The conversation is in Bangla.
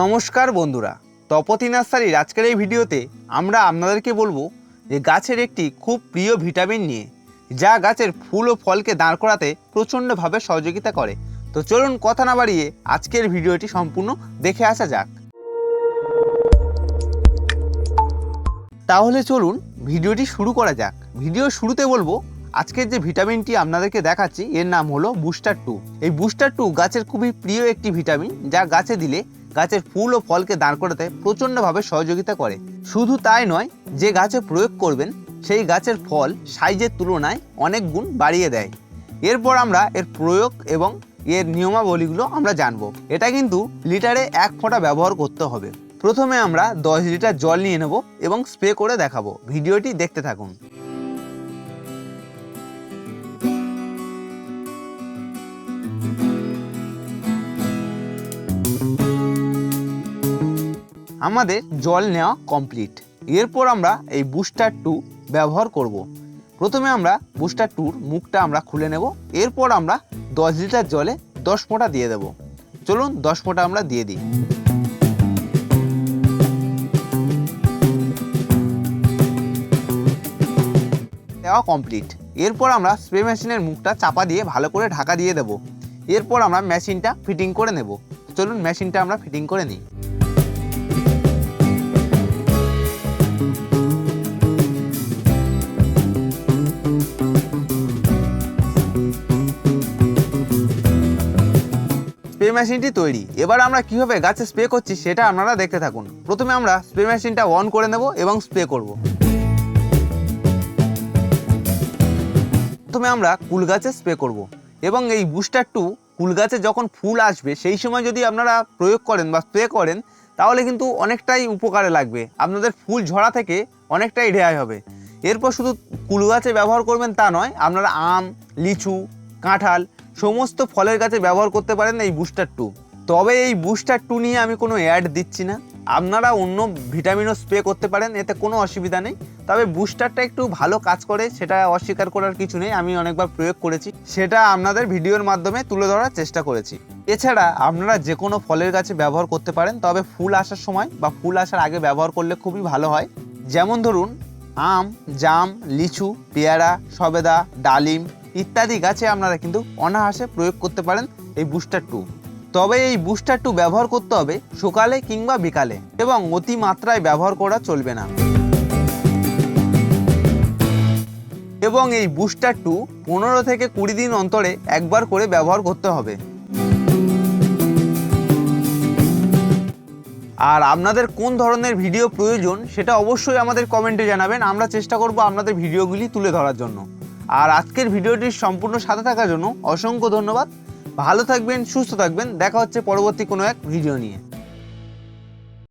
নমস্কার বন্ধুরা, তপতি নার্সারির আজকের এই ভিডিওতে আমরা আপনাদেরকে বলব যে গাছের একটি খুব প্রিয় ভিটামিন নিয়ে, যা গাছের ফুল ও ফলকে দাঁড় করাতে প্রচণ্ডভাবে সহযোগিতা করে। তো চলুন কথা না বাড়িয়ে আজকের ভিডিওটি সম্পূর্ণ দেখে আসা যাক। তাহলে চলুন ভিডিওটি শুরু করা যাক। ভিডিও শুরুতে বলব, আজকের যে ভিটামিনটি আপনাদেরকে দেখাচ্ছি, এর নাম হলো বুস্টার টু। এই বুস্টার টু গাছের খুবই প্রিয় একটি ভিটামিন, যা গাছে দিলে গাছের ফুল ও ফলকে দাঁড় করাতে প্রচণ্ডভাবে সহযোগিতা করে। শুধু তাই নয়, যে গাছে প্রয়োগ করবেন, সেই গাছের ফল সাইজের তুলনায় অনেক গুণ বাড়িয়ে দেয়। এরপর আমরা এর প্রয়োগ এবং এর নিয়মাবলীগুলো আমরা জানব। এটা কিন্তু লিটারে এক ফোঁটা ব্যবহার করতে হবে। প্রথমে আমরা দশ লিটার জল নিয়ে নেব এবং স্প্রে করে দেখাবো। ভিডিওটি দেখতে থাকুন। আমাদের জল নেওয়া কমপ্লিট এরপর আমরা এই বুস্টার টু ব্যবহার করব। প্রথমে আমরা বুস্টার টুর মুখটা আমরা খুলে নেব। এরপর আমরা দশ লিটার জলে দশ ফোঁটা দিয়ে দেব। চলুন দশ ফোঁটা আমরা দিয়ে দিই। দেওয়া কমপ্লিট এরপর আমরা স্প্রে মেশিনের মুখটা চাপা দিয়ে ভালো করে ঢাকা দিয়ে দেব। এরপর আমরা মেশিনটা ফিটিং করে নেব। চলুন মেশিনটা আমরা ফিটিং করে নিই। স্প্রে মেশিনটি তৈরি। এবার আমরা কীভাবে গাছে স্প্রে করছি সেটা আপনারা দেখতে থাকুন। প্রথমে আমরা স্প্রে মেশিনটা অন করে নেব এবং স্প্রে করব। প্রথমে আমরা কুল গাছে স্প্রে করব এবং এই বুস্টার টু কুল গাছে যখন ফুল আসবে, সেই সময় যদি আপনারা প্রয়োগ করেন বা স্প্রে করেন, তাহলে কিন্তু অনেকটাই উপকারে লাগবে। আপনাদের ফুল ঝরা থেকে অনেকটাই রেহাই হবে। এরপর শুধু কুল গাছে ব্যবহার করবেন তা নয়, আপনারা আম, লিচু, কাঁঠাল সমস্ত ফলের গাছে ব্যবহার করতে পারেন এই বুস্টার টু। তবে এই বুস্টার টু নিয়ে আমি কোনো অ্যাড দিচ্ছি না। আপনারা অন্য ভিটামিনও স্প্রে করতে পারেন, এতে কোনো অসুবিধা নেই। তবে বুস্টারটা একটু ভালো কাজ করে, সেটা অস্বীকার করার কিছু নেই। আমি অনেকবার প্রয়োগ করেছি। সেটা আপনাদের ভিডিওর মাধ্যমে তুলে ধরার চেষ্টা করেছি। এছাড়া আপনারা যে কোনো ফলের গাছে ব্যবহার করতে পারেন, তবে ফুল আসার সময় বা ফুল আসার আগে ব্যবহার করলে খুবই ভালো হয়। যেমন ধরুন, আম, জাম, লিচু, পেয়ারা, সবেদা, ডালিম ইত্যাদি গাছে আপনারা কিন্তু অনায়াসে প্রয়োগ করতে পারেন এই বুস্টার টু তবে এই বুস্টার টু ব্যবহার করতে হবে সকালে কিংবা বিকালে এবং অতি মাত্রায় ব্যবহার করা চলবে না। এবং এই বুস্টার টু পনেরো থেকে কুড়ি দিন অন্তরে একবার করে ব্যবহার করতে হবে। আর আপনাদের কোন ধরনের ভিডিও প্রয়োজন সেটা অবশ্যই আমাদের কমেন্টে জানাবেন। আমরা চেষ্টা করব আপনাদের ভিডিওগুলি তুলে ধরার জন্য। আর আজকের ভিডিওটি সম্পূর্ণ সাথে থাকার জন্য অসংখ্য ধন্যবাদ। ভালো থাকবেন, সুস্থ থাকবেন। দেখা হচ্ছে পরবর্তী কোনো এক ভিডিও নিয়ে।